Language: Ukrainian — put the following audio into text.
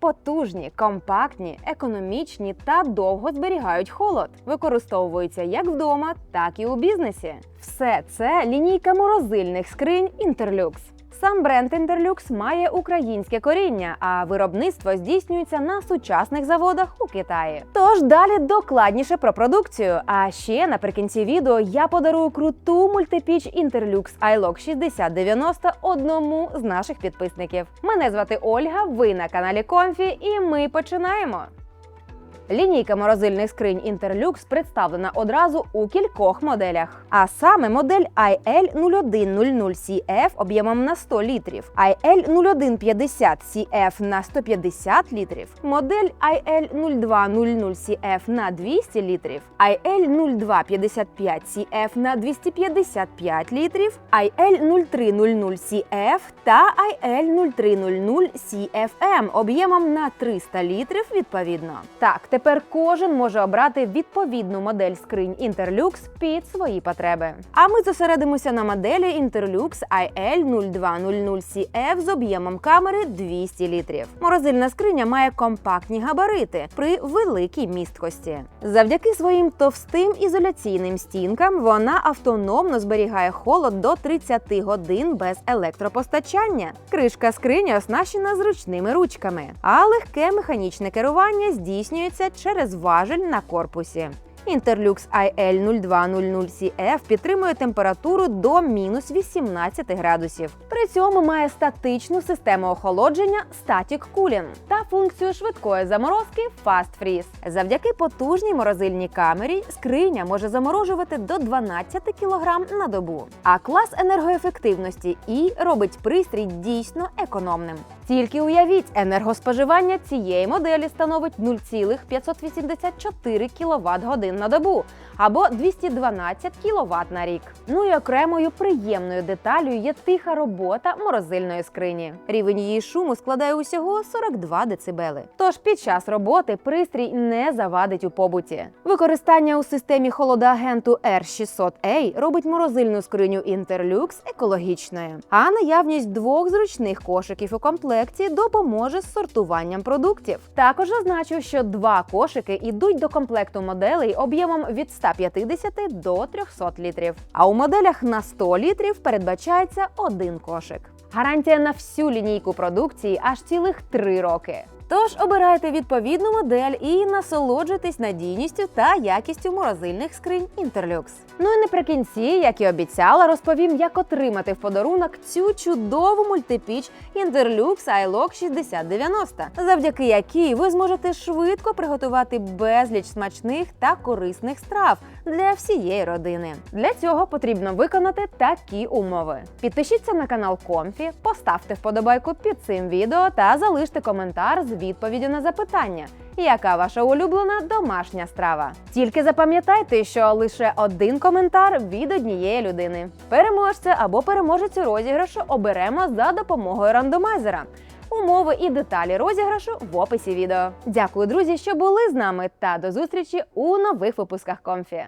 Потужні, компактні, економічні та довго зберігають холод. Використовуються як вдома, так і у бізнесі. Все це лінійка морозильних скринь Interlux. Сам бренд Interlux має українське коріння, а виробництво здійснюється на сучасних заводах у Китаї. Тож далі докладніше про продукцію. А ще наприкінці відео я подарую круту мультипіч Interlux iLock 6090 одному з наших підписників. Мене звати Ольга. Ви на каналі Комфі, і ми починаємо. Лінійка морозильних скринь Interlux представлена одразу у кількох моделях. А саме модель IL0100CF об'ємом на 100 літрів, IL0150CF на 150 літрів, модель IL0200CF на 200 літрів, IL0255CF на 255 літрів, IL0300CF та IL0300CFM об'ємом на 300 літрів відповідно. Так, тепер кожен може обрати відповідну модель скринь Interlux під свої потреби. А ми зосередимося на моделі Interlux IL0200CF з об'ємом камери 200 літрів. Морозильна скриня має компактні габарити при великій місткості. Завдяки своїм товстим ізоляційним стінкам вона автономно зберігає холод до 30 годин без електропостачання. Кришка скрині оснащена зручними ручками, а легке механічне керування здійснюється через важель на корпусі. Interlux IL0200CF підтримує температуру до мінус 18 градусів. При цьому має статичну систему охолодження Static Cooling та функцію швидкої заморозки Fast Freeze. Завдяки потужній морозильній камері скриня може заморожувати до 12 кг на добу. А клас енергоефективності І робить пристрій дійсно економним. Тільки уявіть, енергоспоживання цієї моделі становить 0,584 кВт годин на добу або 212 кВт на рік. Ну і окремою приємною деталю є тиха робота морозильної скрині. Рівень її шуму складає усього 42 дБ. Тож під час роботи пристрій не завадить у побуті. Використання у системі холодоагенту R600A робить морозильну скриню Interlux екологічною, а наявність двох зручних кошиків у комплекті допоможе з сортуванням продуктів. Також зазначу, що два кошики йдуть до комплекту моделей об'ємом від 150 до 300 літрів. А у моделях на 100 літрів передбачається один кошик. Гарантія на всю лінійку продукції аж цілих три роки. Тож обирайте відповідну модель і насолоджуйтесь надійністю та якістю морозильних скринь Interlux. Ну і наприкінці, як і обіцяла, розповім, як отримати в подарунок цю чудову мультипіч Interlux iLock 6090, завдяки якій ви зможете швидко приготувати безліч смачних та корисних страв для всієї родини. Для цього потрібно виконати такі умови: підпишіться на канал Комфі, поставте вподобайку під цим відео та залиште коментар з відповіддю на запитання. Яка ваша улюблена домашня страва? Тільки запам'ятайте, що лише один коментар від однієї людини. Переможця або переможецю розіграшу оберемо за допомогою рандомайзера. Умови і деталі розіграшу в описі відео. Дякую, друзі, що були з нами, та до зустрічі у нових випусках Комфі.